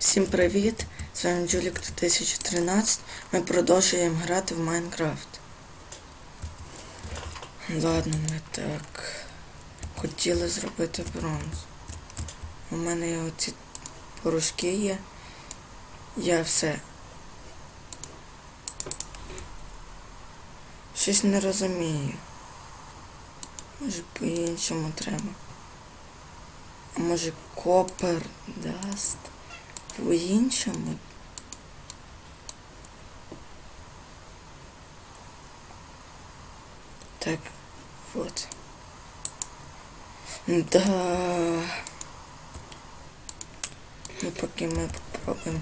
Всім привіт! З вами Джулік 2013. Ми продовжуємо грати в Майнкрафт. Ладно, ми так. Хотіли зробити бронз. У мене оці порошки є. Я все. Щось не розумію. Може по-іншому треба. А може копер даст? По-іншому. Так, вот. Да. Ну, поки ми попробуємо.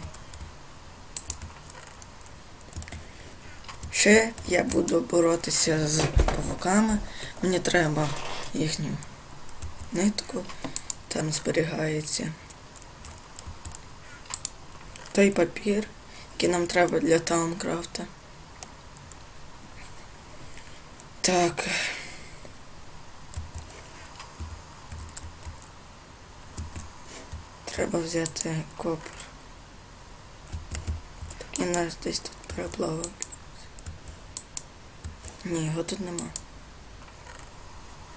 Ще я буду боротися з павуками. Мені треба їхню нитку. Там зберігається той папір, який нам треба для Таумкрафта. Так. Треба взяти копер. Так і нас десь тут переплавив. Ні, його тут нема.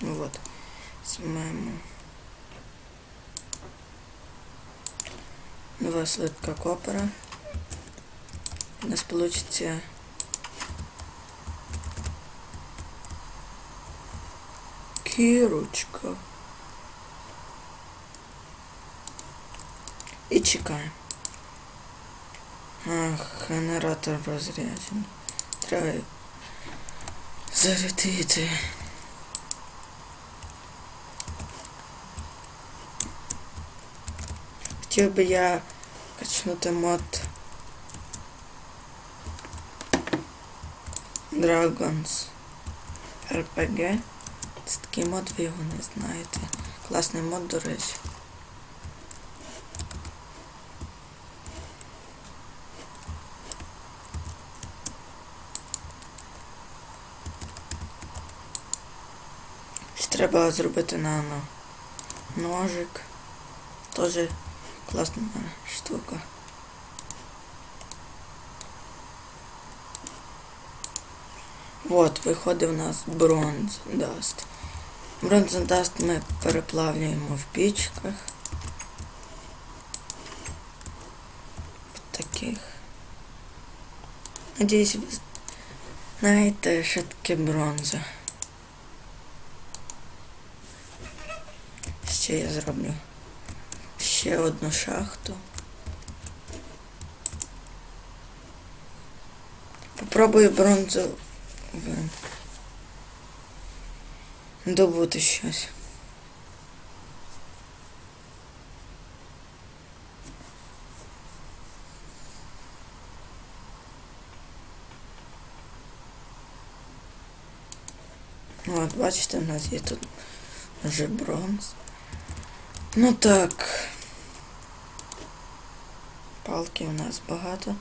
Ну от. Візьмемо. Два слитка копера. У нас получится кірочка. І чекаємо. Ах, генератор розряджений. Треба зарядити. Хотів би я качнути мод Dragons RPG. Це такий мод, ви його не знаєте. Класний мод, до речі. Треба зробити нано ножик. Тоже классная штука. Вот, виходить у нас бронз даст. Бронз даст ми переплавлюємо в пічках. В таких. Надіюсь, ви знаєте, що таке бронза. Ще я зроблю ще одну шахту. Попробую бронзу добути щось. От, бачите, у нас є тут вже бронз. Ну так. Палки у нас багато.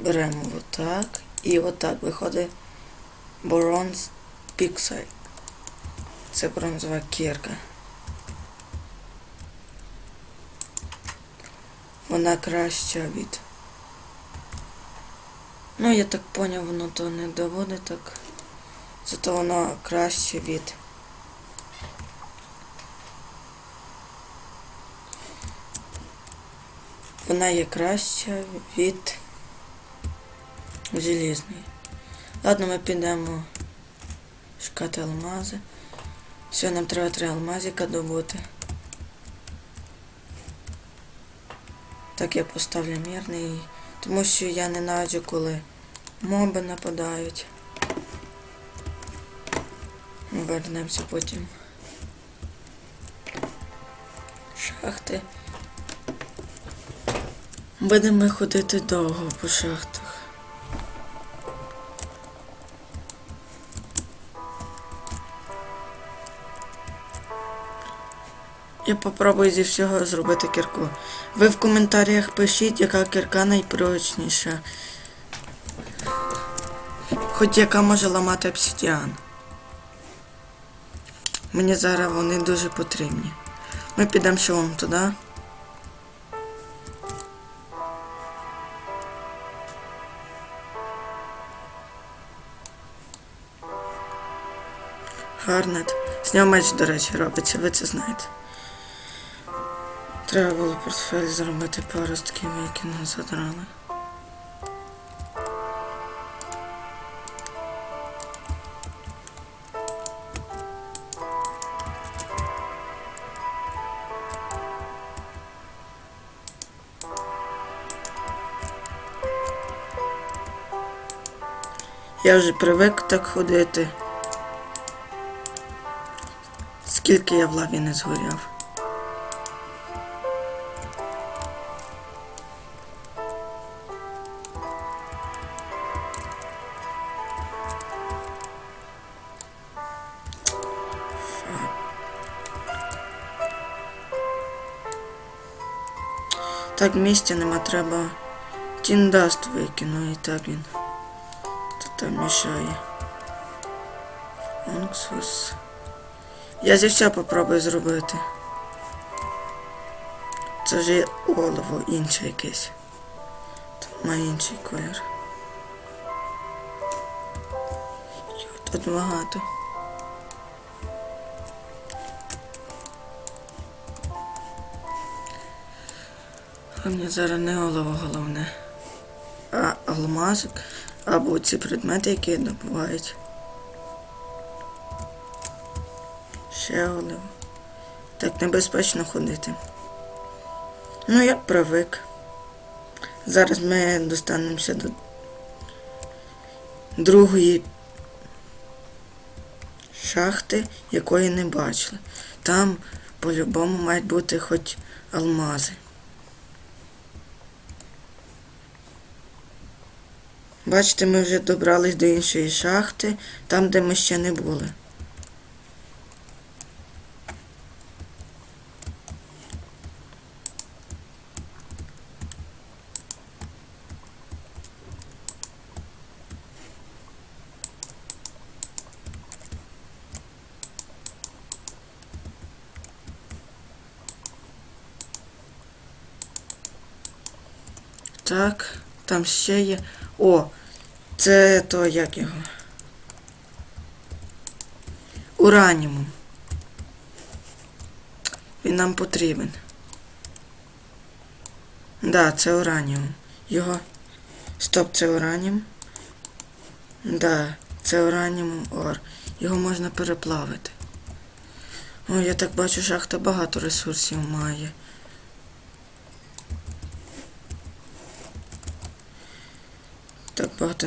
Беремо отак. І отак виходить Бронз Pixel. Це бронзова кірка. Вона краща від. Ну, я так поняв, воно то не доводить так. Зато воно краще від. Вона є краща від желізної. Ладно, ми підемо шукати алмази. Все, нам треба три алмазика добути. Так я поставлю мірний, тому що я ненавиджу, коли моби нападають. Вернемося потім. Шахти. Будемо ходити довго по шахтах. Я попробую зі всього зробити кірку. Ви в коментарях пишіть, яка кірка найпрочніша. Хоч яка може ламати обсидіан. Мені зараз вони дуже потрібні. Ми підемо ще вон туди. Гарнет. З нього меч, до речі, робиться, ви це знаєте. Треба було портфель зробити паростків, які нас задрали. Я вже привик так ходити. Скільки я в лаві не згоряв. Так місця нема, треба тіндаст викину і так він. Тут там мішає. Онксус. Я зі все попробую зробити. Це ж є олово інше якесь. Тут має інший колір. Тут багато. А мені зараз не олово головне, а алмазик або ці предмети, які добувають. Ще оливо. Так небезпечно ходити. Ну, я привик. Зараз ми достанемося до другої шахти, якої не бачили. Там по-любому мають бути хоч алмази. Бачите, ми вже добрались до іншої шахти, там, де ми ще не були. Так, там ще є. О, це то як його? Уранімум. Він нам потрібен. Да, це ураніум. Його. Стоп, це ураніум. Да, це ураніум ор. Його можна переплавити. О, я так бачу, шахта багато ресурсів має. Так багато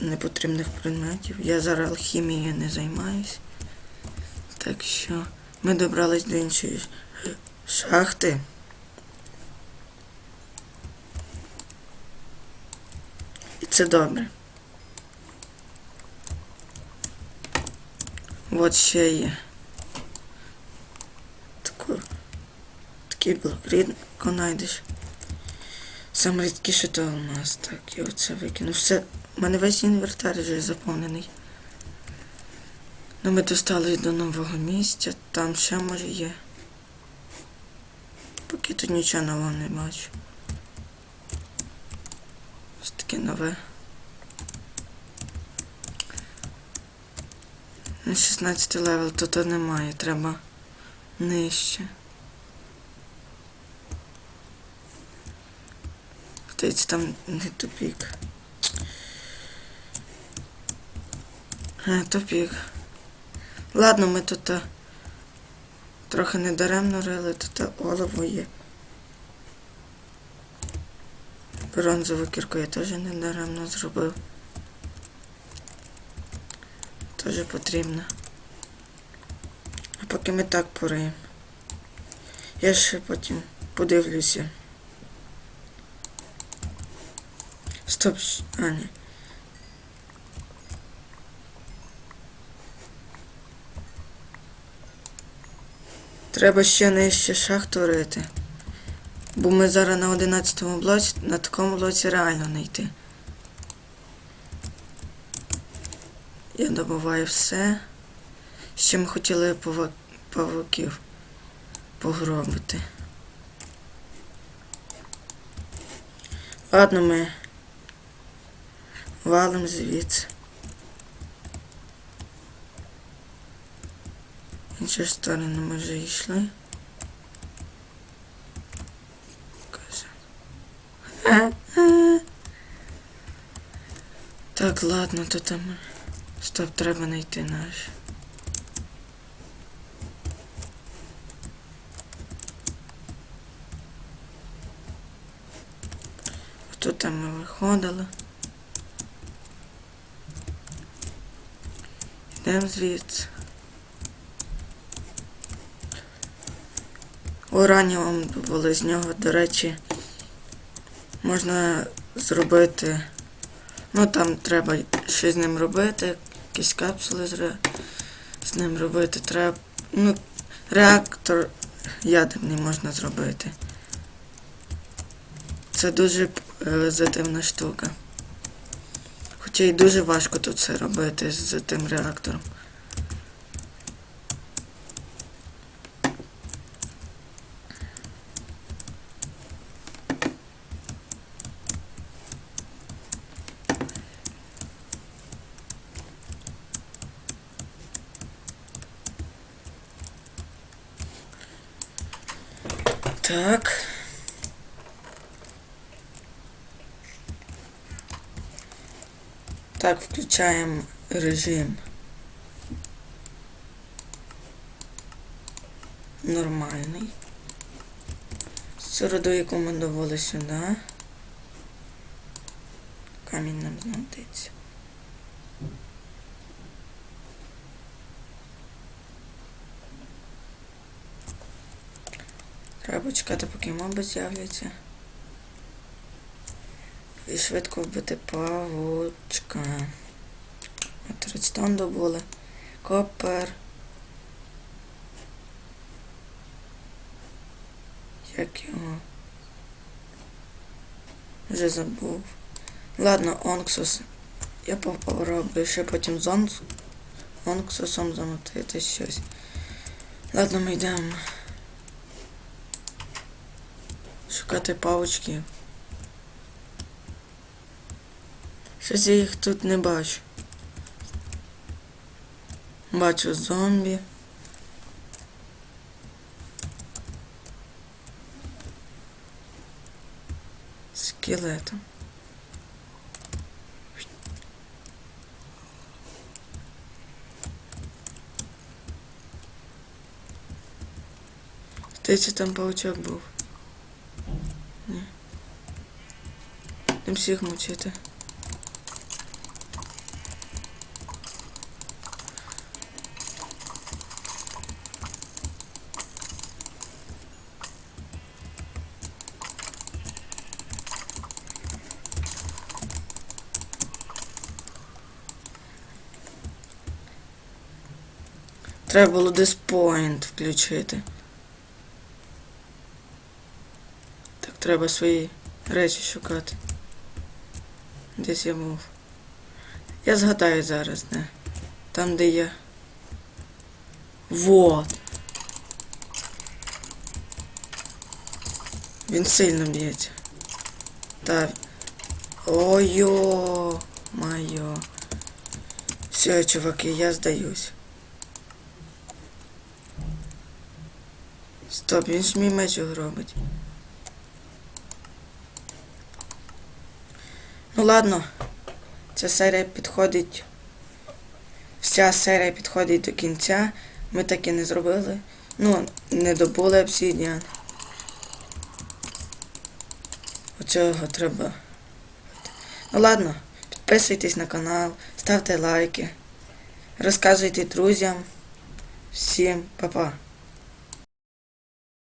непотрібних предметів. Я зараз алхімією не займаюсь. Так що ми добрались до іншої шахти. І це добре. От ще є. Такий блок рідко знайдеш. Саме рідкіше то алмаз. Так, я оце викину. Все. У мене весь інвентар вже заповнений. Ну ми достались до нового місця. Там ще може є. Поки тут нічого нового не бачу. Ось таке нове. На 16 левел тут немає, треба нижче. Здається, там не тупік. Е, тупік. Ладно, ми тут а, трохи недаремно рили, тут олово є. Бронзову кірку я теж недаремно зробив. Теж потрібно. А поки ми так пориємо. Я ще потім подивлюся. Стоп, а ні. Треба ще нижче шахту рити. Бо ми зараз на 11 блоці, на такому блоці реально не йти. Я добуваю все. Ще ми хотіли пава- павуків погробити. Ладно, ми валим звідси. інші сторони ми вже йшли. Так, ладно, то там. Стоп, треба знайти наш. Тут там ми виходили. Йдемо звідси. Ураніум були з нього, до речі, можна зробити. Ну там треба щось з ним робити, якісь капсули з, з ним робити. Треба. Ну, реактор ядерний можна зробити. Це дуже е, зативна штука. Хоча й дуже важко тут це робити з тим реактором. Так. Так, включаємо режим. Нормальний. Середою командували сюди. Камінь нам знадиться. Треба почекати, поки моби з'являться. І швидко вбити павучка. От редстон добули. Копер. Як його? Вже забув. Ладно, Онксус. Я попробую ще потім з Онкс- Онксусом замотити щось. Ладно, ми йдемо. Шукати павучків. Щось я їх тут не бачу. Бачу зомбі. Скелетом. Здається, там паучок був. Ні. Там всіх мучити. Треба було диспоінт включити. Так треба свої речі шукати. Десь я був. Я згадаю зараз, де. Там, де я. Вот. Він сильно б'ється. Так. Ой-йо, майо. Все, чуваки, я здаюсь. Стоп, він ж мій меч робить. Ну ладно, ця серія підходить. Вся серія підходить до кінця. Ми так і не зробили. Ну, не добули обсідіан. Оцього треба. Ну ладно, підписуйтесь на канал, ставте лайки, розказуйте друзям. Всім па-па.